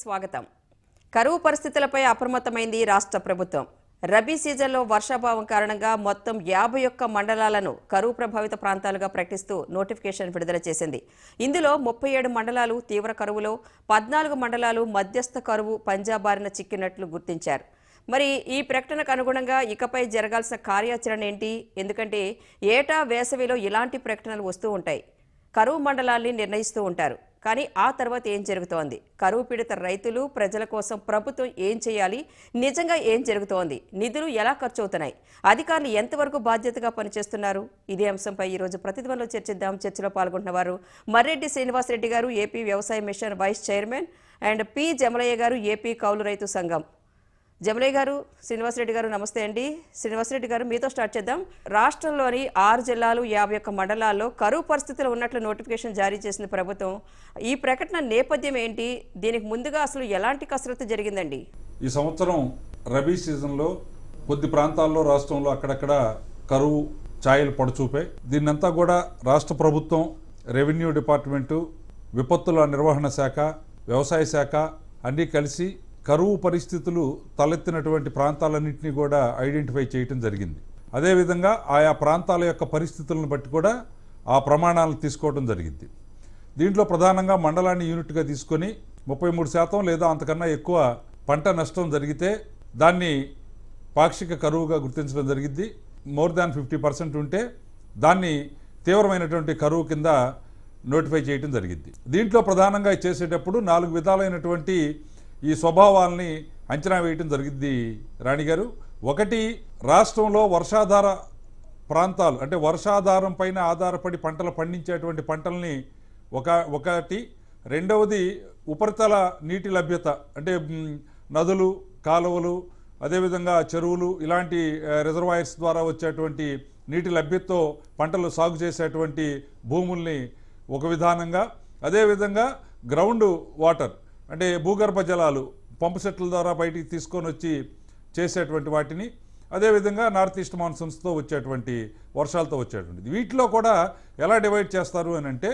స్వాగతం. కరువు పరిస్థితులపై అప్రమత్తమైంది రాష్ట్ర ప్రభుత్వం. రబీ సీజన్లో వర్షాభావం కారణంగా మొత్తం యాభై ఒక్క మండలాలను కరువు ప్రభావిత ప్రాంతాలుగా ప్రకటిస్తూ నోటిఫికేషన్ విడుదల చేసింది. ఇందులో ముప్పై ఏడు మండలాలు తీవ్ర కరువులో పద్నాలుగు మండలాలు మధ్యస్థ కరువు పంజాబారిన చిక్కినట్లు గుర్తించారు. మరి ఈ ప్రకటనకు అనుగుణంగా ఇకపై జరగాల్సిన కార్యాచరణ ఏంటి? ఎందుకంటే ఏటా వేసవిలో ఇలాంటి ప్రకటనలు వస్తూ ఉంటాయి. కరువు మండలాల్ని నిర్ణయిస్తూ ఉంటారు. కానీ ఆ తర్వాత ఏం జరుగుతోంది? కరువు పీడిత రైతులు ప్రజల కోసం ప్రభుత్వం ఏం చేయాలి? నిజంగా ఏం జరుగుతోంది? నిధులు ఎలా ఖర్చు అవుతున్నాయి అధికారులు ఎంతవరకు బాధ్యతగా పనిచేస్తున్నారు? ఇదే అంశంపై ఈరోజు ప్రతిధ్వనిలో చర్చిద్దాం. చర్చలో పాల్గొంటున్న వారు మర్రెడ్డి శ్రీనివాసరెడ్డి గారు ఏపీ వ్యవసాయ mission vice chairman and P Jamalayya garu AP కౌలు రైతు సంఘం. జమలయ్య గారు శ్రీనివాసరెడ్డి గారు నమస్తే అండి. శ్రీనివాసరెడ్డి గారు మీతో స్టార్ట్ చేద్దాం. రాష్ట్రంలోని ఆరు జిల్లాలు యాభై ఒక్క మండలాల్లో కరువు పరిస్థితులు ఉన్నట్లు నోటిఫికేషన్ జారీ చేసింది ప్రభుత్వం. ఈ ప్రకటన నేపథ్యం ఏంటి? దీనికి ముందుగా అసలు ఎలాంటి కసరత్తు జరిగిందండి? ఈ సంవత్సరం రబీ సీజన్లో కొద్ది ప్రాంతాల్లో రాష్ట్రంలో అక్కడక్కడ కరువు ఛాయలు పడచూపాయి. దీన్నంతా కూడా రాష్ట్ర ప్రభుత్వం రెవెన్యూ డిపార్ట్మెంటు విపత్తుల నిర్వహణ శాఖ వ్యవసాయ శాఖ అన్నీ కలిసి కరువు పరిస్థితులు తలెత్తినటువంటి ప్రాంతాలన్నింటినీ కూడా ఐడెంటిఫై చేయటం జరిగింది. అదేవిధంగా ఆయా ప్రాంతాల యొక్క పరిస్థితులను బట్టి కూడా ఆ ప్రమాణాలను తీసుకోవడం జరిగింది. దీంట్లో ప్రధానంగా మండలాన్ని యూనిట్గా తీసుకొని ముప్పై మూడు శాతం లేదా అంతకన్నా ఎక్కువ పంట నష్టం జరిగితే దాన్ని పాక్షిక కరువుగా గుర్తించడం జరిగింది. మోర్ దాన్ ఫిఫ్టీ పర్సెంట్ ఉంటే దాన్ని తీవ్రమైనటువంటి కరువు కింద నోటిఫై చేయడం జరిగింది. దీంట్లో ప్రధానంగా చేసేటప్పుడు నాలుగు విధాలైనటువంటి ఈ స్వభావాల్ని అంచనా వేయటం జరిగింది రాణిగారు ఒకటి రాష్ట్రంలో వర్షాధార ప్రాంతాలు అంటే వర్షాధారం పైన ఆధారపడి పంటలు పండించేటువంటి పంటల్ని ఒక ఒకటి. రెండవది ఉపరితల నీటి లభ్యత అంటే నదులు కాలువలు అదేవిధంగా చెరువులు ఇలాంటి రిజర్వాయర్స్ ద్వారా వచ్చేటువంటి నీటి లభ్యతతో పంటలు సాగు చేసేటువంటి భూముల్ని ఒక విధానంగా. అదేవిధంగా గ్రౌండ్ వాటర్ అంటే భూగర్భ జలాలు పంపు సెట్ల ద్వారా బయటికి తీసుకొని వచ్చి చేసేటువంటి వాటిని అదేవిధంగా నార్త్ ఈస్ట్ మాన్సూన్స్తో వచ్చేటువంటి వర్షాలతో వచ్చేటువంటిది. వీటిలో కూడా ఎలా డివైడ్ చేస్తారు అని అంటే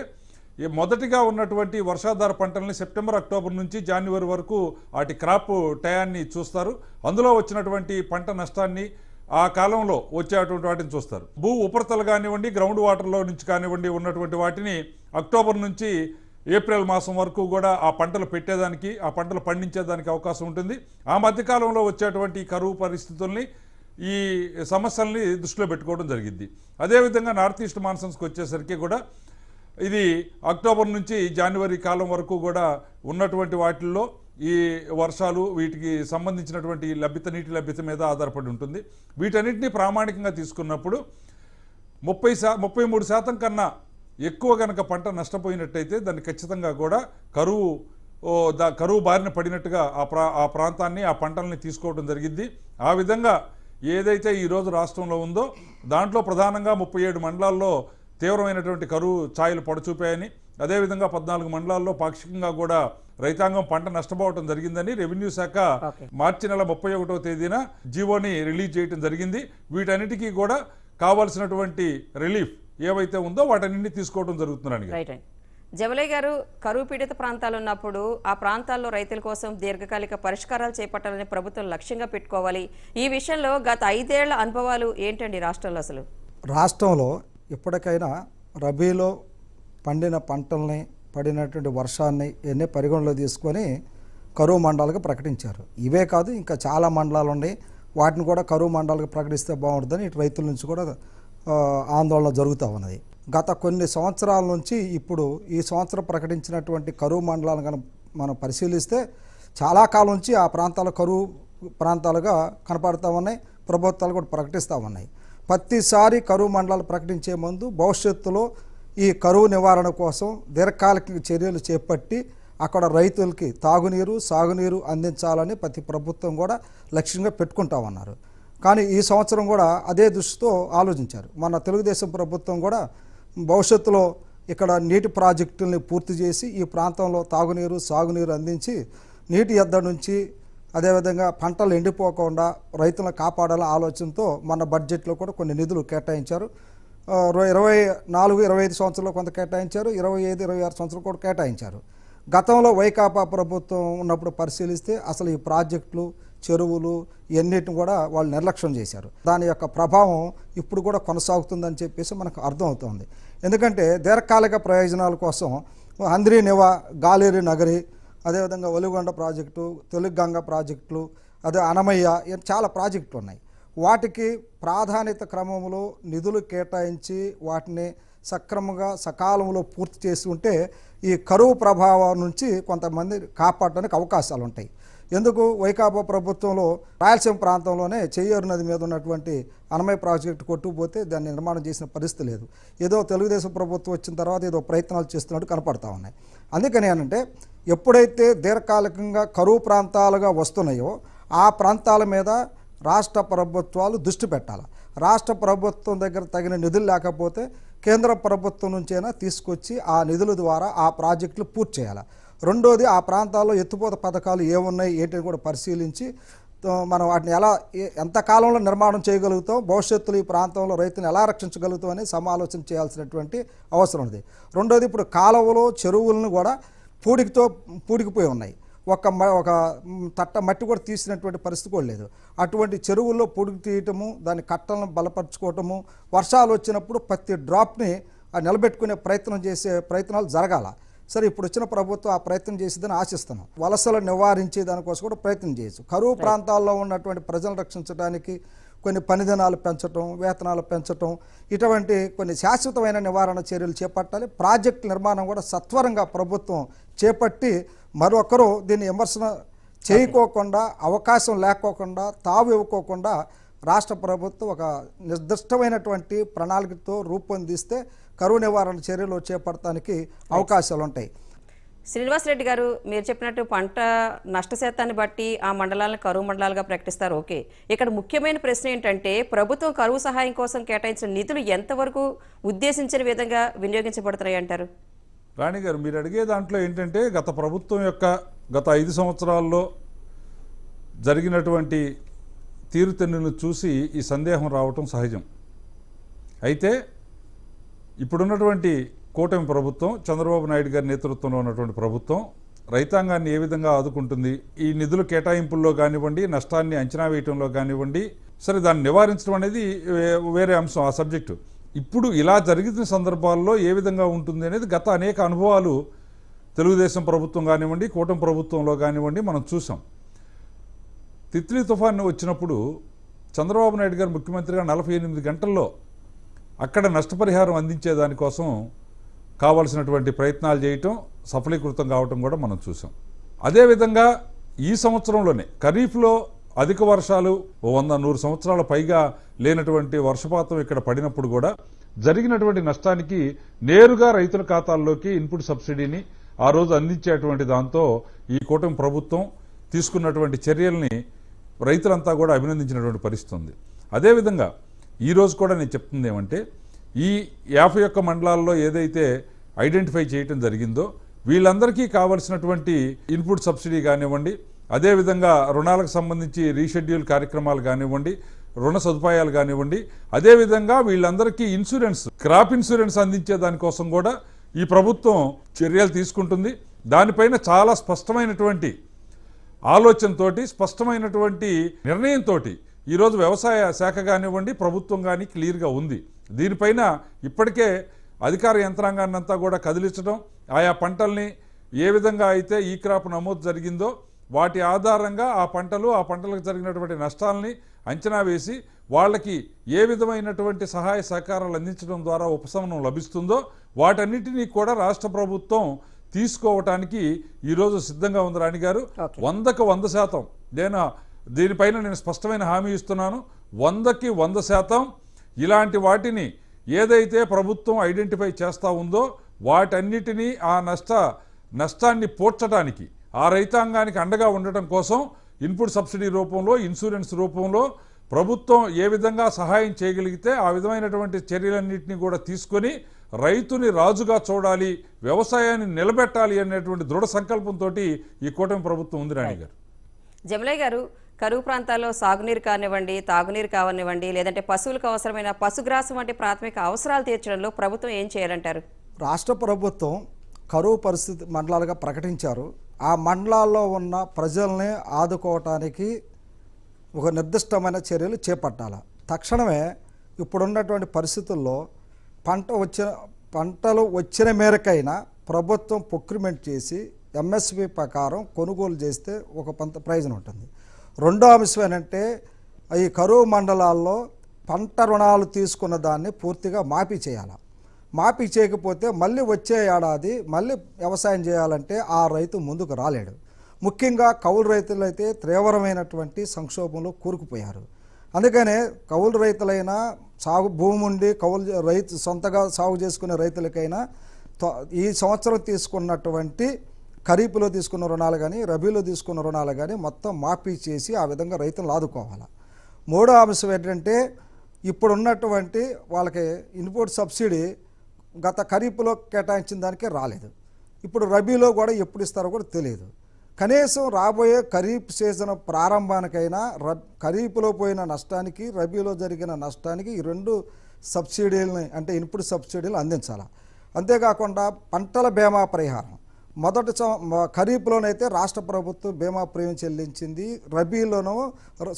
ఈ మొదటిగా ఉన్నటువంటి వర్షాధార పంటల్ని సెప్టెంబర్ అక్టోబర్ నుంచి జనవరి వరకు వాటి క్రాప్ టయాన్ని చూస్తారు. అందులో వచ్చినటువంటి పంట నష్టాన్ని ఆ కాలంలో వచ్చేటువంటి వాటిని చూస్తారు. భూ ఉపరితలు కానివ్వండి గ్రౌండ్ వాటర్లో నుంచి కానివ్వండి ఉన్నటువంటి వాటిని అక్టోబర్ నుంచి ఏప్రిల్ మాసం వరకు కూడా ఆ పంటలు పెట్టేదానికి ఆ పంటలు పండించేదానికి అవకాశం ఉంటుంది. ఆ మధ్యకాలంలో వచ్చేటువంటి కరువు పరిస్థితుల్ని ఈ సమస్యల్ని దృష్టిలో పెట్టుకోవడం జరిగింది అదేవిధంగా నార్త్ ఈస్ట్ మాన్సూన్స్కి వచ్చేసరికి కూడా ఇది అక్టోబర్ నుంచి జనవరి కాలం వరకు కూడా ఉన్నటువంటి వాటిల్లో ఈ వర్షాలు వీటికి సంబంధించినటువంటి లభ్యత నీటి లభ్యత మీద ఆధారపడి ఉంటుంది. వీటన్నిటిని ప్రామాణికంగా తీసుకున్నప్పుడు ముప్పై శా ముప్పై మూడు శాతం కన్నా ఎక్కువ గనక పంట నష్టపోయినట్టయితే దాన్ని ఖచ్చితంగా కూడా కరువు దా కరువు బారిన పడినట్టుగా ఆ ప్రా ఆ ప్రాంతాన్ని ఆ పంటల్ని తీసుకోవడం జరిగింది ఆ విధంగా ఏదైతే ఈరోజు రాష్ట్రంలో ఉందో దాంట్లో ప్రధానంగా ముప్పై ఏడు మండలాల్లో తీవ్రమైనటువంటి కరువు ఛాయలు పడచూపాయని అదేవిధంగా పద్నాలుగు మండలాల్లో పాక్షికంగా కూడా రైతాంగం పంట నష్టపోవడం జరిగిందని రెవెన్యూ శాఖ. మార్చి నెల ముప్పై ఒకటో తేదీన జీవోని రిలీజ్ చేయడం జరిగింది వీటన్నిటికీ కూడా కావాల్సినటువంటి రిలీఫ్ ఏవైతే ఉందో వాటన్నింటినీ తీసుకోవడం జరుగుతుందని రైట్ అండి జమలయ్య గారు కరువు పీడిత ప్రాంతాలు ఉన్నప్పుడు ఆ ప్రాంతాల్లో రైతుల కోసం దీర్ఘకాలిక పరిష్కారాలు చేపట్టాలని ప్రభుత్వం లక్ష్యంగా పెట్టుకోవాలి. ఈ విషయంలో గత ఐదేళ్ళ అనుభవాలు ఏంటండి రాష్ట్రంలో అసలు? రాష్ట్రంలో ఇప్పటికైనా రబీలో పండిన పంటల్ని పడినటువంటి వర్షాన్ని ఇవన్నీ పరిగణలో తీసుకొని కరువు మండలాలుగా ప్రకటించారు. ఇవే కాదు ఇంకా చాలా మండలాలు ఉన్నాయి వాటిని కూడా కరువు మండలాలుగా ప్రకటిస్తే బాగుంటుందని ఇటు రైతుల నుంచి కూడా ఆందోళన జరుగుతూ ఉన్నది. గత కొన్ని సంవత్సరాల నుంచి ఇప్పుడు ఈ సంవత్సరం ప్రకటించినటువంటి కరువు మండలాలను కనుక మనం పరిశీలిస్తే చాలా కాలం నుంచి ఆ ప్రాంతాలు కరువు ప్రాంతాలుగా కనపడుతూ ఉన్నాయి ప్రభుత్వాలు కూడా ప్రకటిస్తూ ఉన్నాయి. ప్రతిసారి కరువు మండలాలు ప్రకటించే ముందు భవిష్యత్తులో ఈ కరువు నివారణ కోసం దీర్ఘకాలిక చర్యలు చేపట్టి అక్కడ రైతులకి తాగునీరు సాగునీరు అందించాలని ప్రతి ప్రభుత్వం కూడా లక్ష్యంగా పెట్టుకుంటా ఉన్నారు. కానీ ఈ సంవత్సరం కూడా అదే దృష్టితో ఆలోచించారు. మన తెలుగుదేశం ప్రభుత్వం కూడా భవిష్యత్తులో ఇక్కడ నీటి ప్రాజెక్టుల్ని పూర్తి చేసి ఈ ప్రాంతంలో తాగునీరు సాగునీరు అందించి నీటి ఎద్ద నుంచి అదేవిధంగా పంటలు ఎండిపోకుండా రైతులను కాపాడాలనే ఆలోచనతో మన బడ్జెట్లో కూడా కొన్ని నిధులు కేటాయించారు. ఇరవై నాలుగు ఇరవై ఐదు సంవత్సరాలు కొంత కేటాయించారు. ఇరవై ఐదు ఇరవై ఆరు సంవత్సరాలు కూడా కేటాయించారు. గతంలో వైకాపా ప్రభుత్వం ఉన్నప్పుడు పరిశీలిస్తే అసలు ఈ ప్రాజెక్టులు చెరువులు ఇవన్నిటిని కూడా వాళ్ళు నిర్లక్ష్యం చేశారు. దాని యొక్క ప్రభావం ఇప్పుడు కూడా కొనసాగుతుందని చెప్పేసి మనకు అర్థమవుతుంది. ఎందుకంటే దీర్ఘకాలిక ప్రయోజనాల కోసం అంద్రి నివా గాలేరి నగరి అదేవిధంగా ఒలిగొండ ప్రాజెక్టు తెలుగు గంగ ప్రాజెక్టులు అదే అనమయ్య చాలా ప్రాజెక్టులు ఉన్నాయి. వాటికి ప్రాధాన్యత క్రమంలో నిధులు కేటాయించి వాటిని సక్రమంగా సకాలంలో పూర్తి చేసి ఉంటే ఈ కరువు ప్రభావం నుంచి కొంతమంది కాపాడడానికి అవకాశాలు ఉంటాయి. ఎందుకు వైకాపా ప్రభుత్వంలో రాయలసీమ ప్రాంతంలోనే చెయ్యూరు నది మీద ఉన్నటువంటి అనమయ ప్రాజెక్టు కొట్టుకుపోతే దాన్ని నిర్మాణం చేసిన పరిస్థితి లేదు. ఏదో తెలుగుదేశం ప్రభుత్వం వచ్చిన తర్వాత ఏదో ప్రయత్నాలు చేస్తున్నట్టు కనపడతా ఉన్నాయి. అందుకని ఏంటంటే ఎప్పుడైతే దీర్ఘకాలికంగా కరువు ప్రాంతాలుగా వస్తున్నాయో ఆ ప్రాంతాల మీద రాష్ట్ర ప్రభుత్వాలు దృష్టి పెట్టాలి. రాష్ట్ర ప్రభుత్వం దగ్గర తగిన నిధులు లేకపోతే కేంద్ర ప్రభుత్వం నుంచైనా తీసుకొచ్చి ఆ నిధుల ద్వారా ఆ ప్రాజెక్టులు పూర్తి చేయాలి. రెండోది ఆ ప్రాంతాల్లో ఎత్తుపోత పథకాలు ఏమున్నాయి ఏంటని కూడా పరిశీలించి మనం వాటిని ఎలా ఎంత కాలంలో నిర్మాణం చేయగలుగుతాం భవిష్యత్తులో ఈ ప్రాంతంలో రైతుని ఎలా రక్షించగలుగుతాం అని సమాలోచన చేయాల్సినటువంటి అవసరం ఉంది రెండోది ఇప్పుడు కాలువలు చెరువులను కూడా పూడికితో పూడికిపోయి ఉన్నాయి. ఒక మ- ఒక తట్ట మట్టి కూడా తీసినటువంటి పరిస్థితి కూడా లేదు. అటువంటి చెరువుల్లో పొడుగు తీయటము దాని కట్టలను బలపరచుకోవటము వర్షాలు వచ్చినప్పుడు ప్రతి డ్రాప్ని నిలబెట్టుకునే ప్రయత్నం చేసే ప్రయత్నాలు జరగాల. సరే ఇప్పుడు వచ్చిన ప్రభుత్వం ఆ ప్రయత్నం చేసేదని ఆశిస్తున్నాం. వలసలు నివారించే దానికోసం కూడా ప్రయత్నం చేయొచ్చు. కరువు ప్రాంతాల్లో ఉన్నటువంటి ప్రజలను రక్షించడానికి కొన్ని పనిదినాలు పెంచటం వేతనాలు పెంచటం ఇటువంటి కొన్ని శాశ్వతమైన నివారణ చర్యలు చేపట్టాలి. ప్రాజెక్ట్ నిర్మాణం కూడా సత్వరంగా ప్రభుత్వం చేపట్టి మరొకరు దీన్ని విమర్శన చేయకోకుండా అవకాశం లేకోకుండా తావు ఇవ్వకోకుండా రాష్ట్ర ప్రభుత్వం ఒక నిర్దిష్టమైనటువంటి ప్రణాళికతో రూపొందిస్తే కరువు నివారణ చర్యలు చేపడటానికి అవకాశాలు ఉంటాయి శ్రీనివాసరెడ్డి గారు మీరు చెప్పినట్టు పంట నష్ట శాతాన్ని బట్టి ఆ మండలాలను కరువు మండలాలుగా ప్రకటిస్తారు. ఓకే. ఇక్కడ ముఖ్యమైన ప్రశ్న ఏంటంటే ప్రభుత్వం కరువు సహాయం కోసం కేటాయించిన నిధులు ఎంతవరకు ఉద్దేశించిన విధంగా వినియోగించబడుతున్నాయి అంటారు? రాణి గారు మీరు అడిగే దాంట్లో ఏంటంటే గత ప్రభుత్వం యొక్క గత ఐదు సంవత్సరాల్లో జరిగినటువంటి తీరుతెన్నులను చూసి ఈ సందేహం రావటం సహజం. అయితే ఇప్పుడున్నటువంటి కూటమి ప్రభుత్వం చంద్రబాబు నాయుడు గారి నేతృత్వంలో ఉన్నటువంటి ప్రభుత్వం రైతాంగాన్ని ఏ విధంగా ఆదుకుంటుంది ఈ నిధుల కేటాయింపుల్లో కానివ్వండి నష్టాన్ని అంచనా వేయటంలో కానివ్వండి సరే దాన్ని నివారించడం అనేది వేరే అంశం ఆ సబ్జెక్టు. ఇప్పుడు ఇలా జరిగిన సందర్భాల్లో ఏ విధంగా ఉంటుంది అనేది గత అనేక అనుభవాలు తెలుగుదేశం ప్రభుత్వం కానివ్వండి కూటమి ప్రభుత్వంలో కానివ్వండి మనం చూసాం. తిత్లీ తుఫాన్ వచ్చినప్పుడు చంద్రబాబు నాయుడు గారు ముఖ్యమంత్రిగా నలభై ఎనిమిది గంటల్లో అక్కడ నష్టపరిహారం అందించే దానికోసం కావలసినటువంటి ప్రయత్నాలు చేయటం సఫలీకృతం కావటం కూడా మనం చూసాం. అదేవిధంగా ఈ సంవత్సరంలోనే ఖరీఫ్లో అధిక వర్షాలు ఓ వంద నూరు సంవత్సరాల పైగా లేనటువంటి వర్షపాతం ఇక్కడ పడినప్పుడు కూడా జరిగినటువంటి నష్టానికి నేరుగా రైతుల ఖాతాల్లోకి ఇన్పుట్ సబ్సిడీని ఆ రోజు అందించేటువంటి దాంతో ఈ కూటమి ప్రభుత్వం తీసుకున్నటువంటి చర్యల్ని రైతులంతా కూడా అభినందించినటువంటి పరిస్థితి ఉంది. అదేవిధంగా ఈరోజు కూడా నేను చెప్తుంది ఏమంటే ఈ యాభై ఒక్క మండలాల్లో ఏదైతే ఐడెంటిఫై చేయటం జరిగిందో వీళ్ళందరికీ కావలసినటువంటి ఇన్పుట్ సబ్సిడీ కానివ్వండి అదేవిధంగా రుణాలకు సంబంధించి రీషెడ్యూల్ కార్యక్రమాలు కానివ్వండి రుణ సదుపాయాలు కానివ్వండి అదేవిధంగా వీళ్ళందరికీ ఇన్సూరెన్స్ క్రాప్ ఇన్సూరెన్స్ అందించే దానికోసం కూడా ఈ ప్రభుత్వం చర్యలు తీసుకుంటుంది. దానిపైన చాలా స్పష్టమైనటువంటి ఆలోచనతోటి స్పష్టమైనటువంటి నిర్ణయంతో ఈరోజు వ్యవసాయ శాఖ కానివ్వండి ప్రభుత్వం కానీ క్లియర్గా ఉంది. దీనిపైన ఇప్పటికే అధికార యంత్రాంగాన్ని అంతా కూడా కదిలించడం ఆయా పంటల్ని ఏ విధంగా అయితే ఈ క్రాప్ నమోదు జరిగిందో వాటి ఆధారంగా ఆ పంటలు ఆ పంటలకు జరిగినటువంటి నష్టాలని అంచనా వేసి వాళ్ళకి ఏ విధమైనటువంటి సహాయ సహకారాలు అందించడం ద్వారా ఉపశమనం లభిస్తుందో వాటన్నిటినీ కూడా రాష్ట్ర ప్రభుత్వం తీసుకోవటానికి ఈరోజు సిద్ధంగా ఉంది రాణి గారు. వందకు వంద శాతం. నేను దీనిపైన నేను స్పష్టమైన హామీ ఇస్తున్నాను. వందకి వంద శాతం ఇలాంటి వాటిని ఏదైతే ప్రభుత్వం ఐడెంటిఫై చేస్తూ ఉందో వాటన్నిటినీ ఆ నష్ట నష్టాన్ని పోడ్చడానికి ఆ రైతాంగానికి అండగా ఉండటం కోసం ఇన్పుట్ సబ్సిడీ రూపంలో ఇన్సూరెన్స్ రూపంలో ప్రభుత్వం ఏ విధంగా సహాయం చేయగలిగితే ఆ విధమైనటువంటి చర్యలన్నింటినీ కూడా తీసుకొని రైతుని రాజుగా చూడాలి వ్యవసాయాన్ని నిలబెట్టాలి అనేటువంటి దృఢ సంకల్పంతో ఈ కూటమి ప్రభుత్వం ఉంది రాణి గారు. జమలయ్య గారు కరువు ప్రాంతాల్లో సాగునీరు కానివ్వండి తాగునీరు కావనివ్వండి లేదంటే పశువులకు అవసరమైన పశుగ్రాసం వంటి ప్రాథమిక అవసరాలు తీర్చడంలో ప్రభుత్వం ఏం చేయాలంటారు? రాష్ట్ర ప్రభుత్వం కరువు పరిస్థితి మండలాలుగా ప్రకటించారు. ఆ మండలాల్లో ఉన్న ప్రజల్ని ఆదుకోవటానికి ఒక నిర్దిష్టమైన చర్యలు చేపట్టాలి. తక్షణమే ఇప్పుడున్నటువంటి పరిస్థితుల్లో పంట వచ్చిన పంటలు వచ్చిన మేరకైనా ప్రభుత్వం ప్రొక్యూర్మెంట్ చేసి ఎంఎస్పి ప్రకారం కొనుగోలు చేస్తే ఒక పంత ప్రయోజనం ఉంటుంది. రెండో అంశం ఏంటంటే ఈ కరువు మండలాల్లో పంట రుణాలు తీసుకున్న దాన్ని పూర్తిగా మాఫీ చేయాలి. మాఫీ చేయకపోతే మళ్ళీ వచ్చే ఏడాది మళ్ళీ వ్యవసాయం చేయాలంటే ఆ రైతు ముందుకు రాలేడు. ముఖ్యంగా కౌలు రైతులు అయితే తీవ్రమైనటువంటి సంక్షోభంలో కూరుకుపోయారు. అందుకనే కౌలు రైతులైనా సాగు భూమి ఉండి కౌలు రైతు సొంతగా సాగు చేసుకునే రైతులకైనా ఈ సంవత్సరం తీసుకున్నటువంటి ఖరీఫ్లో తీసుకున్న రుణాలు కానీ రబీలో తీసుకున్న రుణాలు కానీ మొత్తం మాఫీ చేసి ఆ విధంగా రైతులను ఆదుకోవాలి. మూడో అంశం ఏంటంటే ఇప్పుడున్నటువంటి వాళ్ళకి ఇన్పుట్ సబ్సిడీ గత ఖరీఫ్లో కేటాయించిన దానికే రాలేదు. ఇప్పుడు రబీలో కూడా ఎప్పుడు ఇస్తారో కూడా తెలియదు. కనీసం రాబోయే ఖరీఫ్ సీజన్ ప్రారంభానికైనా రబ్ ఖరీఫ్లో పోయిన నష్టానికి రబీలో జరిగిన నష్టానికి ఈ రెండు సబ్సిడీలని అంటే ఇన్పుట్ సబ్సిడీలు అందించాలి. అంతేకాకుండా పంటల బీమా పరిహారం. మొదటి ఖరీఫ్లోనైతే రాష్ట్ర ప్రభుత్వం బీమా ప్రీమియం చెల్లించింది. రబీలోనూ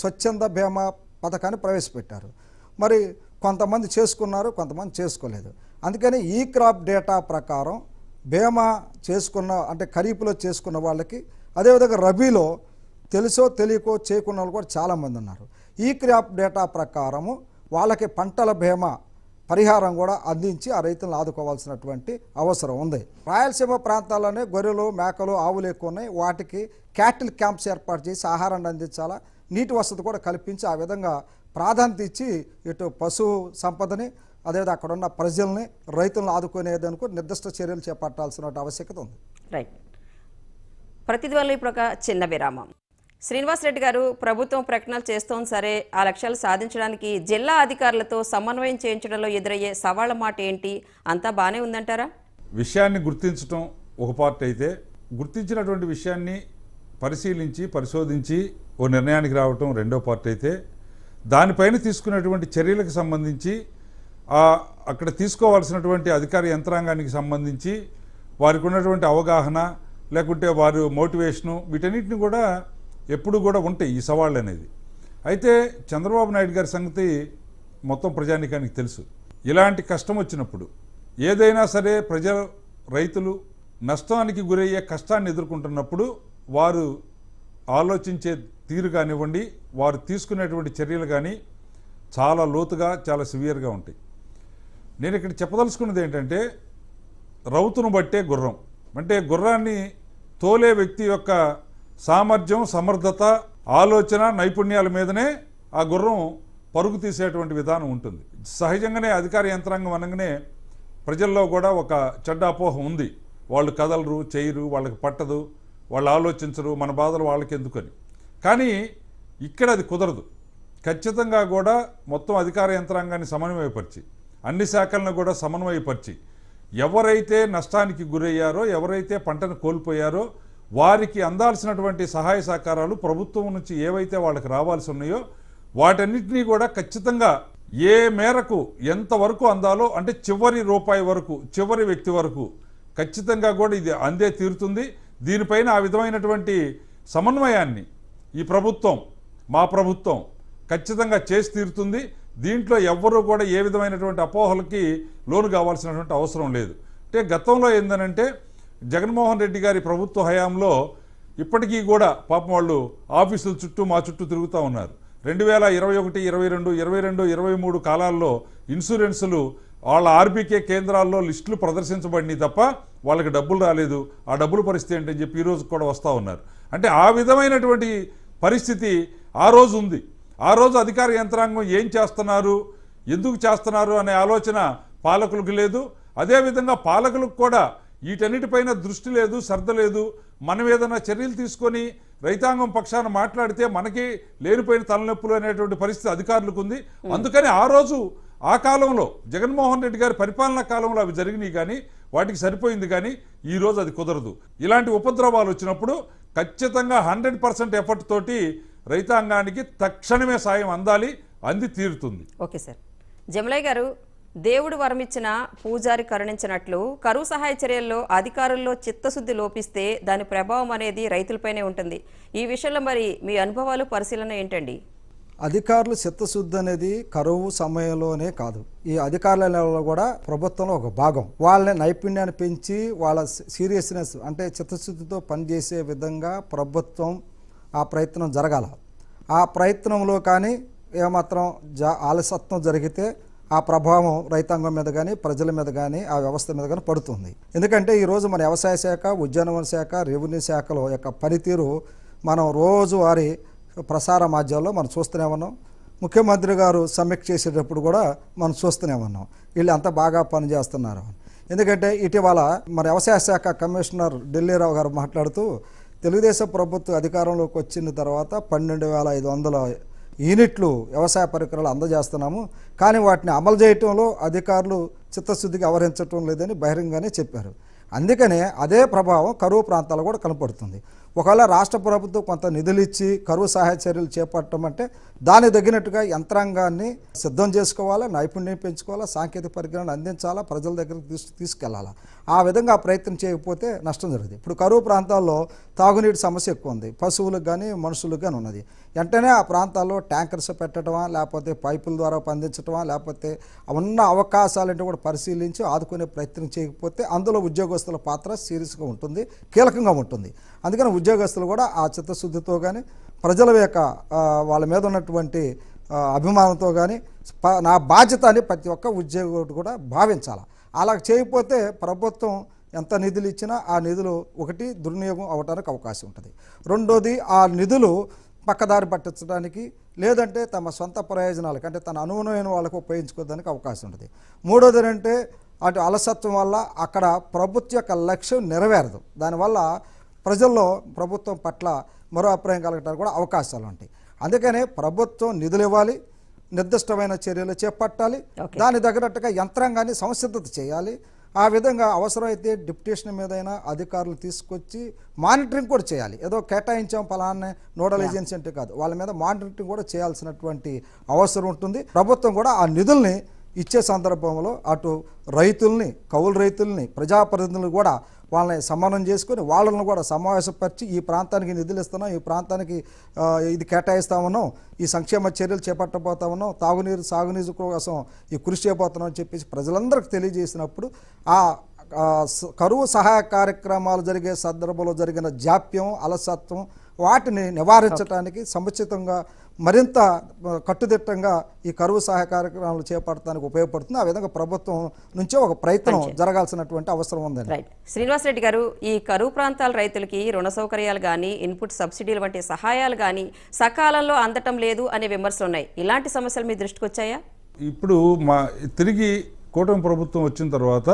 స్వచ్ఛంద బీమా పథకాన్ని ప్రవేశపెట్టారు. మరి కొంతమంది చేసుకున్నారు కొంతమంది చేసుకోలేదు. అందుకని ఈ క్రాప్ డేటా ప్రకారం బీమా చేసుకున్న అంటే ఖరీఫ్లో చేసుకున్న వాళ్ళకి అదేవిధంగా రబీలో తెలుసో తెలియకో చేయకున్న వాళ్ళు కూడా చాలామంది ఉన్నారు. ఈ క్రాప్ డేటా ప్రకారము వాళ్ళకి పంటల బీమా పరిహారం కూడా అందించి ఆ రైతులను ఆదుకోవాల్సినటువంటి అవసరం ఉంది. రాయలసీమ ప్రాంతాల్లోనే గొర్రెలు మేకలు ఆవులు ఎక్కువ ఉన్నాయి. వాటికి క్యాటిల్ క్యాంప్స్ ఏర్పాటు చేసి ఆహారాన్ని అందించాలా? నీటి వసతి కూడా కల్పించి ఆ విధంగా ప్రాధాన్యత ఇచ్చి ఇటు పశు సంపదని అదేవిధంగా అక్కడ ఉన్న ప్రజల్ని రైతులను ఆదుకునేదనుకు నిర్దిష్ట చర్యలు చేపట్టాల్సిన ఆవశ్యకత ఉంది. రైట్ ప్రతిధ్వనిలో ఇప్పుడు ఒక చిన్న విరామం. శ్రీనివాస్ రెడ్డి గారు ప్రభుత్వం ప్రకటనలు చేస్తోంది సరే ఆ లక్ష్యాలు సాధించడానికి జిల్లా అధికారులతో సమన్వయం చేయించడంలో ఎదురయ్యే సవాళ్ళ మాట ఏంటి? అంతా బాగానే ఉందంటారా? విషయాన్ని గుర్తించడం ఒక పార్ట్ అయితే గుర్తించినటువంటి విషయాన్ని పరిశీలించి పరిశోధించి ఓ నిర్ణయానికి రావటం రెండో పార్ట్ అయితే దానిపైన తీసుకున్నటువంటి చర్యలకు సంబంధించి అక్కడ తీసుకోవాల్సినటువంటి అధికార యంత్రాంగానికి సంబంధించి వారికి ఉన్నటువంటి అవగాహన లేకుంటే వారు మోటివేషను వీటన్నిటిని కూడా ఎప్పుడు కూడా ఉంటాయి ఈ సవాళ్ళు అనేది అయితే చంద్రబాబు నాయుడు గారి సంగతి మొత్తం ప్రజానికానికి తెలుసు. ఇలాంటి కష్టం వచ్చినప్పుడు ఏదైనా సరే ప్రజలు రైతులు నష్టానికి గురయ్యే కష్టాన్ని ఎదుర్కొంటున్నప్పుడు వారు ఆలోచించే తీరు కానివ్వండి వారు తీసుకునేటువంటి చర్యలు కానీ చాలా లోతుగా చాలా సివియర్గా ఉంటాయి. నేను ఇక్కడ చెప్పదలుచుకున్నది ఏంటంటే రౌతును బట్టే గుర్రం. అంటే గుర్రాన్ని తోలే వ్యక్తి యొక్క సామర్థ్యం సమర్థత ఆలోచన నైపుణ్యాల మీదనే ఆ గుర్రం పరుగు తీసేటువంటి విధానం ఉంటుంది. సహజంగానే అధికార యంత్రాంగం అనగానే ప్రజల్లో కూడా ఒక చెడ్డ అపోహ ఉంది. వాళ్ళు కదలరు చేయరు వాళ్ళకి పట్టదు వాళ్ళు ఆలోచించరు మన బాధలు వాళ్ళకి ఎందుకని కానీ ఇక్కడ అది కుదరదు. ఖచ్చితంగా కూడా మొత్తం అధికార యంత్రాంగాన్ని సమన్వయపరిచి అన్ని శాఖలను కూడా సమన్వయపరిచి ఎవరైతే నష్టానికి గురయ్యారో ఎవరైతే పంటను కోల్పోయారో వారికి అందాల్సినటువంటి సహాయ సహకారాలు ప్రభుత్వం నుంచి ఏవైతే వాళ్ళకి రావాల్సి ఉన్నాయో వాటన్నిటినీ కూడా ఖచ్చితంగా ఏ మేరకు ఎంతవరకు అందాలో అంటే చివరి రూపాయి వరకు చివరి వ్యక్తి వరకు ఖచ్చితంగా కూడా ఇది అందే తీరుతుంది. దీనిపైన ఆ విధమైనటువంటి సమన్వయాన్ని ఈ ప్రభుత్వం మా ప్రభుత్వం ఖచ్చితంగా చేసి తీరుతుంది. దీంట్లో ఎవ్వరూ కూడా ఏ విధమైనటువంటి అపోహలకి లోను కావాల్సినటువంటి అవసరం లేదు. అంటే గతంలో ఏందనంటే జగన్మోహన్ రెడ్డి గారి ప్రభుత్వ హయాంలో ఇప్పటికీ కూడా పాపం వాళ్ళు ఆఫీసుల చుట్టూ మా చుట్టూ తిరుగుతూ ఉన్నారు. రెండు వేల ఇరవై ఒకటి ఇరవై రెండు ఇరవై రెండు ఇరవై మూడు కాలాల్లో ఇన్సూరెన్సులు వాళ్ళ ఆర్బీకే కేంద్రాల్లో లిస్టులు ప్రదర్శించబడినాయి తప్ప వాళ్ళకి డబ్బులు రాలేదు. ఆ డబ్బులు పరిస్థితి ఏంటని చెప్పి ఈ రోజు కూడా వస్తూ ఉన్నారు. అంటే ఆ విధమైనటువంటి పరిస్థితి ఆ రోజు ఉంది. ఆ రోజు అధికార యంత్రాంగం ఏం చేస్తున్నారు? ఎందుకు చేస్తున్నారు అనే ఆలోచన పాలకులకు లేదు. అదేవిధంగా పాలకులకు కూడా వీటన్నిటిపైన దృష్టి లేదు శ్రద్ధ లేదు. మనం ఏదైనా చర్యలు తీసుకొని రైతాంగం పక్షాన మాట్లాడితే మనకి లేనిపోయిన తలనొప్పులు అనేటువంటి పరిస్థితి అధికారులకు ఉంది. అందుకని ఆ రోజు ఆ కాలంలో జగన్మోహన్ రెడ్డి గారి పరిపాలనా కాలంలో అవి జరిగినాయి కానీ వాటికి సరిపోయింది కానీ ఈ రోజు అది కుదరదు. ఇలాంటి ఉపద్రవాలు వచ్చినప్పుడు ఖచ్చితంగా హండ్రెడ్ పర్సెంట్ ఎఫర్ట్ తోటి రైతాంగానికి తక్షణమే సాయం అందాలి అంది తీరుతుంది. Okay sir. జమలయ్య గారు దేవుడు వరమిచ్చిన పూజారి కరుణించినట్లు కరువు సహాయ చర్యల్లో అధికారుల్లో చిత్తశుద్ధి లోపిస్తే దాని ప్రభావం అనేది రైతులపైనే ఉంటుంది. ఈ విషయంలో మరి మీ అనుభవాలు పరిశీలన ఏంటండి? అధికారులు చిత్తశుద్ధి అనేది కరువు సమయంలోనే కాదు. ఈ అధికారులలో కూడా ప్రభుత్వంలో ఒక భాగం. వాళ్ళ నైపుణ్యాన్ని పెంచి వాళ్ళ సీరియస్నెస్ అంటే చిత్తశుద్ధితో పనిచేసే విధంగా ప్రభుత్వం ఆ ప్రయత్నం జరగాల. ఆ ప్రయత్నంలో కానీ ఏమాత్రం జా ఆలసత్వం జరిగితే ఆ ప్రభావం రైతాంగం మీద కానీ ప్రజల మీద కానీ ఆ వ్యవస్థ మీద కానీ పడుతుంది. ఎందుకంటే ఈరోజు మన వ్యవసాయ శాఖ ఉద్యానవన శాఖ రెవెన్యూ శాఖలో యొక్క పనితీరు మనం రోజువారీ ప్రసార మాధ్యాల్లో మనం చూస్తూనే ఉన్నాం. ముఖ్యమంత్రి గారు సమీక్ష చేసేటప్పుడు కూడా మనం చూస్తూనే ఉన్నాం. వీళ్ళు అంత బాగా పనిచేస్తున్నారు ఎందుకంటే ఇటీవల మన వ్యవసాయ శాఖ కమిషనర్ ఢిల్లీరావు గారు మాట్లాడుతూ తెలుగుదేశం ప్రభుత్వం అధికారంలోకి వచ్చిన తర్వాత పన్నెండు వేల ఐదు వందల యూనిట్లు వ్యవసాయ పరికరాలు అందజేస్తున్నాము. కానీ వాటిని అమలు చేయటంలో అధికారులు చిత్తశుద్ధికి అవహరించటం లేదని బహిరంగానే చెప్పారు. అందుకనే అదే ప్రభావం కరువు ప్రాంతాలు కూడా కనపడుతుంది. ఒకవేళ రాష్ట్ర ప్రభుత్వం కొంత నిధులు ఇచ్చి కరువు సహాయ చర్యలు చేపట్టడం అంటే దానికి తగినట్టుగా యంత్రాంగాన్ని సిద్ధం చేసుకోవాలా నైపుణ్యం పెంచుకోవాలా సాంకేతిక పరిజ్ఞానాన్ని అందించాలా ప్రజల దగ్గరికి తీసు తీసుకెళ్ళాలా. ఆ విధంగా ఆ ప్రయత్నం చేయకపోతే నష్టం జరుగుతుంది. ఇప్పుడు కరువు ప్రాంతాల్లో తాగునీటి సమస్య ఎక్కువ ఉంది. పశువులకు కానీ మనుషులకు కానీ ఉన్నది. వెంటనే ఆ ప్రాంతాల్లో ట్యాంకర్స్ పెట్టడమా లేకపోతే పైపుల ద్వారా పండించడమా లేకపోతే ఉన్న అవకాశాలంటే కూడా పరిశీలించి ఆదుకునే ప్రయత్నం చేయకపోతే అందులో ఉద్యోగస్తుల పాత్ర సీరియస్గా ఉంటుంది కీలకంగా ఉంటుంది. అందుకని ఉద్యోగస్తులు కూడా ఆ చిత్తశుద్ధితో కానీ ప్రజల యొక్క వాళ్ళ మీద ఉన్నటువంటి అభిమానంతో కానీ నా బాధ్యత అని ప్రతి ఒక్క ఉద్యోగుడు కూడా భావించాలి. అలా చేయకపోతే ప్రభుత్వం ఎంత నిధులు ఇచ్చినా ఆ నిధులు ఒకటి దుర్వినియోగం అవడానికి అవకాశం ఉంటుంది. రెండోది ఆ నిధులు పక్కదారి పట్టించడానికి లేదంటే తమ సొంత ప్రయోజనాలకు అంటే తన అనుగుణమైన వాళ్ళకు ఉపయోగించుకోవడానికి అవకాశం ఉంటుంది. మూడోది అంటే అటు అలసత్వం వల్ల అక్కడ ప్రభుత్వ యొక్క లక్ష్యం నెరవేరదు. దానివల్ల ప్రజల్లో ప్రభుత్వం పట్ల మరో అభిప్రాయం కలగడానికి కూడా అవకాశాలు ఉంటాయి. అందుకనే ప్రభుత్వం నిధులు ఇవ్వాలి నిర్దిష్టమైన చర్యలు చేపట్టాలి. దాని తగినట్టుగా యంత్రాంగాన్ని సంసిద్ధత చేయాలి. ఆ విధంగా అవసరమైతే డిప్యుటేషన్ మీదైనా అధికారులు తీసుకొచ్చి మానిటరింగ్ కూడా చేయాలి. ఏదో కేటాయించాం ఫలాన్ని నోడల్ ఏజెన్సీ అంటే కాదు వాళ్ళ మీద మానిటరింగ్ కూడా చేయాల్సినటువంటి అవసరం ఉంటుంది. ప్రభుత్వం కూడా ఆ నిధుల్ని ఇచ్చే సందర్భంలో అటు రైతుల్ని కౌలు రైతుల్ని ప్రజాప్రతినిధులు కూడా వాళ్ళని సమానం చేసుకొని వాళ్ళని కూడా సమావేశపరిచి ఈ ప్రాంతానికి నిధులు ఇస్తున్నాం ఈ ప్రాంతానికి ఇది కేటాయిస్తా ఈ సంక్షేమ చర్యలు చేపట్టబోతా ఉన్నాం తాగునీరు సాగునీరు కోసం ఈ కృషి చేయబోతున్నాం అని చెప్పేసి ప్రజలందరికీ తెలియజేసినప్పుడు ఆ కరువు సహాయ కార్యక్రమాలు జరిగే సందర్భంలో జరిగిన జాప్యం అలసత్వం వాటిని నివారించడానికి సముచితంగా మరింత కట్టుదిట్టంగా ఈ కరువు సహాయ కార్యక్రమాలు చేపట్టడానికి ఉపయోగపడుతుంది. ఆ విధంగా ప్రభుత్వం నుంచే ఒక ప్రయత్నం జరగాల్సినటువంటి అవసరం ఉందండి. రైట్. శ్రీనివాస్ రెడ్డి గారు ఈ కరువు ప్రాంతాల రైతులకి రుణ సౌకర్యాలు కానీ ఇన్పుట్ సబ్సిడీలు వంటి సహాయాలు కానీ సకాలంలో అందటం లేదు అనే విమర్శలు ఉన్నాయి ఇలాంటి సమస్యలు మీ దృష్టికి వచ్చాయా? ఇప్పుడు మా తిరిగి కూటమి ప్రభుత్వం వచ్చిన తర్వాత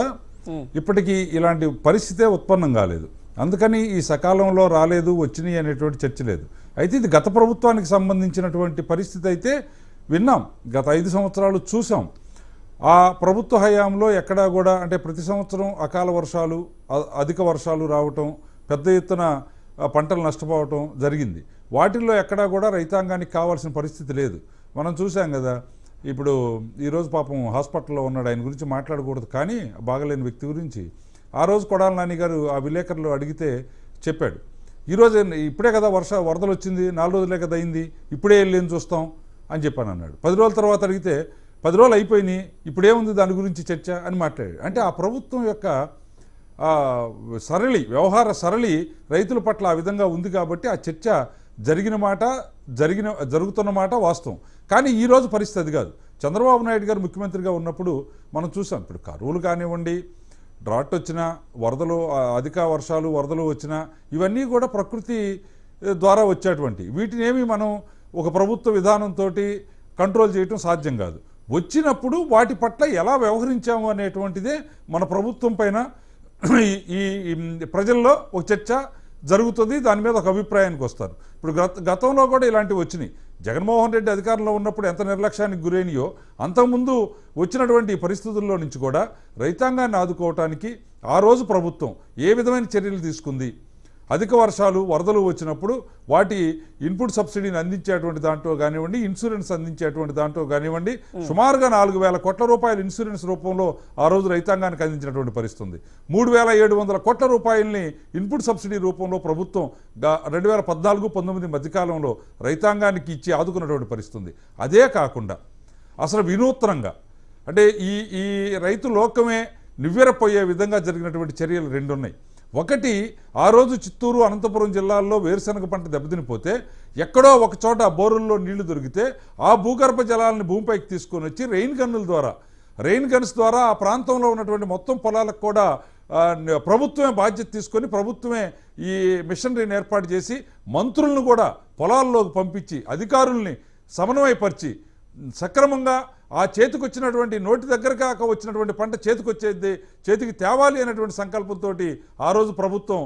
ఇప్పటికీ ఇలాంటి పరిస్థితే ఉత్పన్నం కాలేదు. అందుకని ఈ సకాలంలో రాలేదు వచ్చినాయి అనేటువంటి చర్చ లేదు. అయితే ఇది గత ప్రభుత్వానికి సంబంధించినటువంటి పరిస్థితి అయితే విన్నాం. గత ఐదు సంవత్సరాలు చూసాం. ఆ ప్రభుత్వ హయాంలో ఎక్కడా కూడా అంటే ప్రతి సంవత్సరం అకాల వర్షాలు అధిక వర్షాలు రావటం పెద్ద ఎత్తున పంటలు నష్టపోవటం జరిగింది. వాటిల్లో ఎక్కడా కూడా రైతాంగానికి కావాల్సిన పరిస్థితి లేదు. మనం చూసాం కదా ఇప్పుడు ఈరోజు పాపం హాస్పిటల్లో ఉన్నాడు ఆయన గురించి మాట్లాడకూడదు కానీ బాగలేని వ్యక్తి గురించి. ఆ రోజు కొడాల నాని గారు ఆ విలేకరులు అడిగితే చెప్పాడు. ఈరోజు ఇప్పుడే కదా వర్ష వరదలు వచ్చింది నాలుగు రోజులే కదా అయింది ఇప్పుడే వెళ్ళేం చూస్తాం అని చెప్పాను అన్నాడు. పది రోజుల తర్వాత అడిగితే పది రోజులు అయిపోయినాయి ఇప్పుడేముంది దాని గురించి చర్చ అని మాట్లాడాడు. అంటే ఆ ప్రభుత్వం యొక్క సరళి వ్యవహార సరళి రైతుల పట్ల ఆ విధంగా ఉంది కాబట్టి ఆ చర్చ జరిగిన మాట జరిగిన జరుగుతున్న మాట వాస్తవం. కానీ ఈ రోజు పరిస్థితి అది కాదు. చంద్రబాబు నాయుడు గారు ముఖ్యమంత్రిగా ఉన్నప్పుడు మనం చూసాం ఇప్పుడు కరువులు కానివ్వండి డ్రాట్ వచ్చినా వరదలు అధిక వర్షాలు వరదలు వచ్చినా ఇవన్నీ కూడా ప్రకృతి ద్వారా వచ్చేటువంటి. వీటినేమి మనం ఒక ప్రభుత్వ విధానంతో కంట్రోల్ చేయటం సాధ్యం కాదు. వచ్చినప్పుడు వాటి పట్ల ఎలా వ్యవహరించాము అనేటువంటిదే మన ప్రభుత్వం పైన ఈ- ఈ ఈ ప్రజల్లో ఒక చర్చ జరుగుతుంది. దాని మీద ఒక అభిప్రాయానికి వస్తారు. ఇప్పుడు గత గతంలో కూడా ఇలాంటివి వచ్చినాయి. జగన్మోహన్ రెడ్డి అధికారంలో ఉన్నప్పుడు ఎంత నిర్లక్ష్యానికి గురైనయో అంతకుముందు వచ్చినటువంటి పరిస్థితుల్లో నుంచి కూడా రైతాంగాన్ని ఆదుకోవటానికి ఆ రోజు ప్రభుత్వం ఏ విధమైన చర్యలు తీసుకుంది? అధిక వర్షాలు వరదలు వచ్చినప్పుడు వాటి ఇన్పుట్ సబ్సిడీని అందించేటువంటి దాంట్లో కానివ్వండి ఇన్సూరెన్స్ అందించేటువంటి దాంట్లో కానివ్వండి సుమారుగా నాలుగు వేల కోట్ల రూపాయల ఇన్సూరెన్స్ రూపంలో ఆ రోజు రైతాంగానికి అందించినటువంటి పరిస్థితుంది. మూడు వేల ఏడు వందల కోట్ల రూపాయలని ఇన్పుట్ సబ్సిడీ రూపంలో ప్రభుత్వం రెండు వేల పద్నాలుగు పంతొమ్మిది మధ్యకాలంలో రైతాంగానికి ఇచ్చి ఆదుకున్నటువంటి పరిస్థితుంది. అదే కాకుండా అసలు వినూత్నంగా అంటే ఈ ఈ రైతు లోకమే నివ్వెరపోయే విధంగా జరిగినటువంటి చర్యలు రెండు ఉన్నాయి ఒకటి ఆ రోజు చిత్తూరు అనంతపురం జిల్లాల్లో వేరుశనగ పంట దెబ్బతినిపోతే ఎక్కడో ఒక చోట బోరుల్లో నీళ్ళు దొరికితే ఆ భూగర్భ జలాలను భూమిపైకి తీసుకొని వచ్చి రెయిన్ గన్నుల ద్వారా రెయిన్ గన్స్ ద్వారా ఆ ప్రాంతంలో ఉన్నటువంటి మొత్తం పొలాలకు కూడా ప్రభుత్వమే బాధ్యత తీసుకొని ప్రభుత్వమే ఈ మిషనరీని ఏర్పాటు చేసి మంత్రులను కూడా పొలాల్లోకి పంపించి అధికారుల్ని సమన్వయపరిచి సక్రమంగా ఆ చేతికి వచ్చినటువంటి నోటి దగ్గర కాక వచ్చినటువంటి పంట చేతికి వచ్చేది చేతికి తేవాలి అనేటువంటి సంకల్పంతో ఆ రోజు ప్రభుత్వం.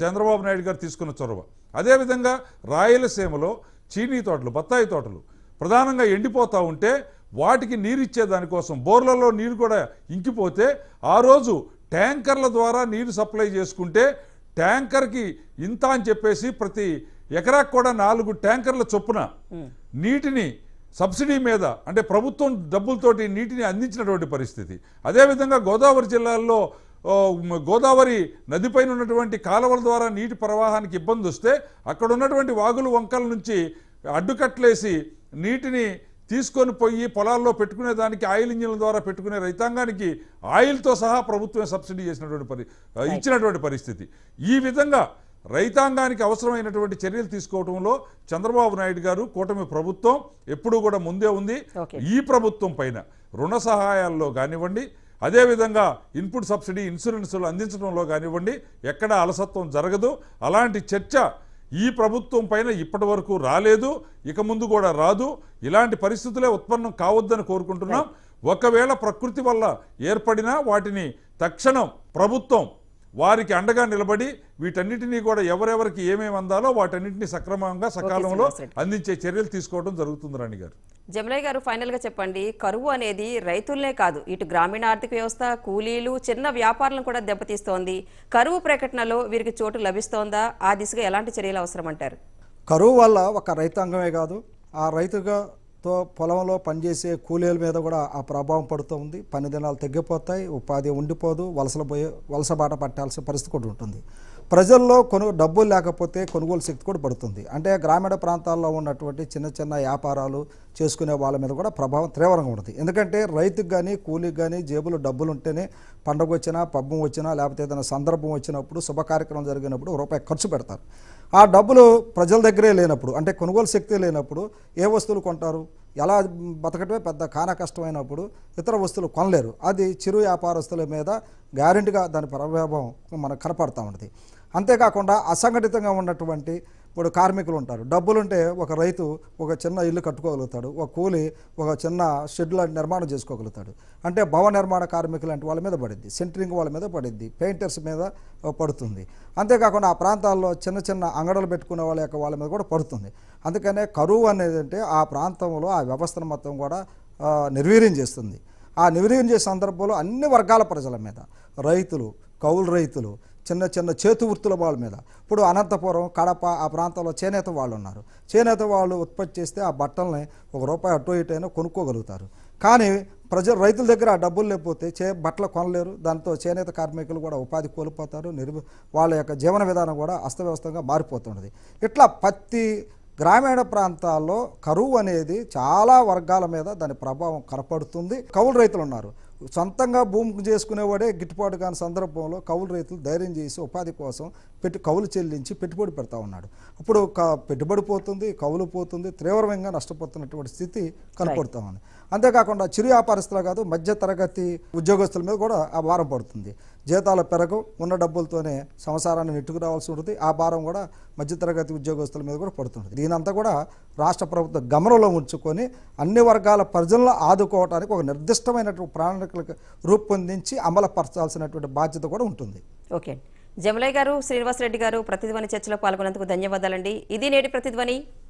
చంద్రబాబు నాయుడు గారు తీసుకున్న చొరవ అదేవిధంగా రాయలసీమలో చీనీ తోటలు బత్తాయి తోటలు ప్రధానంగా ఎండిపోతూ ఉంటే వాటికి నీరు ఇచ్చే దానికోసం బోర్లలో నీరు కూడా ఇంకిపోతే ఆ రోజు ట్యాంకర్ల ద్వారా నీరు సప్లై చేసుకుంటే ట్యాంకర్కి ఇంత అని చెప్పేసి ప్రతి ఎకరాకు కూడా నాలుగు ట్యాంకర్ల చొప్పున నీటిని సబ్సిడీ మీద అంటే ప్రభుత్వం డబ్బులతోటి నీటిని అందించినటువంటి పరిస్థితి. అదేవిధంగా గోదావరి జిల్లాల్లో గోదావరి నదిపైన ఉన్నటువంటి కాలువల ద్వారా నీటి ప్రవాహానికి ఇబ్బంది వస్తే అక్కడ ఉన్నటువంటి వాగులు వంకల నుంచి అడ్డుకట్లేసి నీటిని తీసుకొని పోయి పొలాల్లో పెట్టుకునే దానికి ఆయిల్ ఇంజిన్ల ద్వారా పెట్టుకునే రైతాంగానికి ఆయిల్తో సహా ప్రభుత్వమే సబ్సిడీ చేసినటువంటి పరి ఇచ్చినటువంటి పరిస్థితి. ఈ విధంగా రైతాంగానికి అవసరమైనటువంటి చర్యలు తీసుకోవడంలో చంద్రబాబు నాయుడు గారు కూటమి ప్రభుత్వం ఎప్పుడూ కూడా ముందే ఉంది. ఈ ప్రభుత్వం పైన రుణ సహాయాల్లో కానివ్వండి అదేవిధంగా ఇన్పుట్ సబ్సిడీ ఇన్సూరెన్సులు అందించడంలో కానివ్వండి ఎక్కడ అలసత్వం జరగదు. అలాంటి చర్చ ఈ ప్రభుత్వం పైన ఇప్పటి వరకు రాలేదు ఇక ముందు కూడా రాదు. ఇలాంటి పరిస్థితులే ఉత్పన్నం కావద్దని కోరుకుంటున్నాం. ఒకవేళ ప్రకృతి వల్ల ఏర్పడినా వాటిని తక్షణం ప్రభుత్వం వారికి అండగా నిలబడి వీటన్నిటినీ కూడా ఎవరెవరికి ఏమేమి అందాలో వాటన్నిటిని సక్రమంగా సకాలంలో. అందించే చర్యలు తీసుకోవడం జరుగుతుంది రాణి గారు. జమలయ్య గారు ఫైనల్గా చెప్పండి. కరువు అనేది రైతులనే కాదు ఇటు గ్రామీణ ఆర్థిక వ్యవస్థ కూలీలు చిన్న వ్యాపారులను కూడా దెబ్బతీస్తోంది. కరువు ప్రకటనలో వీరికి చోటు లభిస్తోందా? ఆ దిశగా ఎలాంటి చర్యలు అవసరం అంటారు కరువు వల్ల ఒక రైతాంగమే కాదు ఆ రైతుగా తో పొలంలో పనిచేసే కూలీల మీద కూడా ఆ ప్రభావం పడుతూ ఉంది. పని దినాలు తగ్గిపోతాయి ఉపాధి ఉండిపోదు వలసలు పోయే వలస బాట పట్టాల్సిన పరిస్థితి కూడా ఉంటుంది. ప్రజల్లో కొను డబ్బులు లేకపోతే కొనుగోలు శక్తి కూడా పడుతుంది. అంటే గ్రామీణ ప్రాంతాల్లో ఉన్నటువంటి చిన్న చిన్న వ్యాపారాలు చేసుకునే వాళ్ళ మీద కూడా ప్రభావం తీవ్రంగా ఉంటుంది ఎందుకంటే రైతుకు కానీ కూలీకి కానీ జేబులో డబ్బులు ఉంటేనే పండుగ వచ్చినా పబ్బం వచ్చినా లేకపోతే ఏదైనా సందర్భం వచ్చినప్పుడు శుభ కార్యక్రమం జరిగినప్పుడు రూపాయి ఖర్చు పెడతారు. ఆ డబ్బులు ప్రజల దగ్గరే లేనప్పుడు అంటే కొనుగోలు శక్తి లేనప్పుడు ఏ వస్తువులు కొంటారు? ఎలా బతకటమే పెద్ద కాన కష్టమైనప్పుడు ఇతర వస్తువులు కొనలేరు. అది చిరు వ్యాపారస్తుల మీద గ్యారెంటీగా దాని ప్రభావం మనకు కనపడతా ఉంటుంది. అంతేకాకుండా అసంఘటితంగా ఉన్నటువంటి ఇప్పుడు కార్మికులు ఉంటారు. డబ్బులుంటే ఒక రైతు ఒక చిన్న ఇల్లు కట్టుకోగలుగుతాడు. ఒక కూలి ఒక చిన్న షెడ్ లాంటి నిర్మాణం చేసుకోగలుగుతాడు. అంటే భవన నిర్మాణ కార్మికులు అంటే వాళ్ళ మీద పడింది సెంటరింగ్ వాళ్ళ మీద పడింది పెయింటర్స్ మీద పడుతుంది. అంతేకాకుండా ఆ ప్రాంతాల్లో చిన్న చిన్న అంగడలు పెట్టుకునే వాళ్ళ యొక్క వాళ్ళ మీద కూడా పడుతుంది. అందుకనే కరువు అనేది అంటే ఆ ప్రాంతంలో ఆ వ్యవస్థను మొత్తం కూడా నిర్వీర్యం చేస్తుంది. ఆ నిర్వీర్యం చేసే సందర్భంలో అన్ని వర్గాల ప్రజల మీద రైతులు కౌలు రైతులు చిన్న చిన్న చేతి వృత్తుల వాళ్ళ మీద. ఇప్పుడు అనంతపురం కడప ఆ ప్రాంతంలో చేనేత వాళ్ళు ఉన్నారు. చేనేత వాళ్ళు ఉత్పత్తి చేస్తే ఆ బట్టల్ని ఒక రూపాయి అటు ఇటు అయినా కొనుక్కోగలుగుతారు. కానీ ప్రజలు రైతుల దగ్గర ఆ డబ్బులు లేకపోతే చే బట్టలు కొనలేరు. దాంతో చేనేత కార్మికులు కూడా ఉపాధి కోల్పోతారు. నిర్వ వాళ్ళ యొక్క జీవన విధానం కూడా అస్తవ్యవస్థంగా మారిపోతున్నది ఇట్లా పత్తి గ్రామీణ ప్రాంతాల్లో కరువు అనేది చాలా వర్గాల మీద దాని ప్రభావం కనపడుతుంది. కౌలు రైతులు ఉన్నారు. సొంతంగా భూమి చేసుకునేవాడే గిట్టుబాటు కాని సందర్భంలో కౌలు రైతులు ధైర్యం చేసి ఉపాధి కోసం పెట్టి కౌలు చెల్లించి పెట్టుబడి పెడతా ఉన్నాడు. ఇప్పుడు క- పెట్టుబడి పోతుంది కౌలు పోతుంది తీవ్రంగా నష్టపోతున్నటువంటి స్థితి కనపడుతూ ఉంది. అంతేకాకుండా చిరు వ్యాపారస్తులు కాదు మధ్య తరగతి ఉద్యోగస్తుల మీద కూడా ఆ భారం పడుతుంది. జీతాల పెరగవు ఉన్న డబ్బులతోనే సంసారాన్ని నెట్టుకు రావాల్సి ఉంటుంది. ఆ భారం కూడా మధ్యతరగతి ఉద్యోగస్తుల మీద కూడా పడుతుంది. దీనంతా కూడా రాష్ట్ర ప్రభుత్వం గమనంలో ఉంచుకొని అన్ని వర్గాల ప్రజలను ఆదుకోవడానికి ఒక నిర్దిష్టమైనటువంటి ప్రణాళికలకు రూపొందించి అమలుపరచాల్సినటువంటి బాధ్యత కూడా ఉంటుంది. ఓకే జమలయ్య గారు శ్రీనివాసరెడ్డి గారు ప్రతిధ్వని చర్చలో పాల్గొన్నందుకు ధన్యవాదాలండి. ఇది నేటి ప్రతిధ్వని.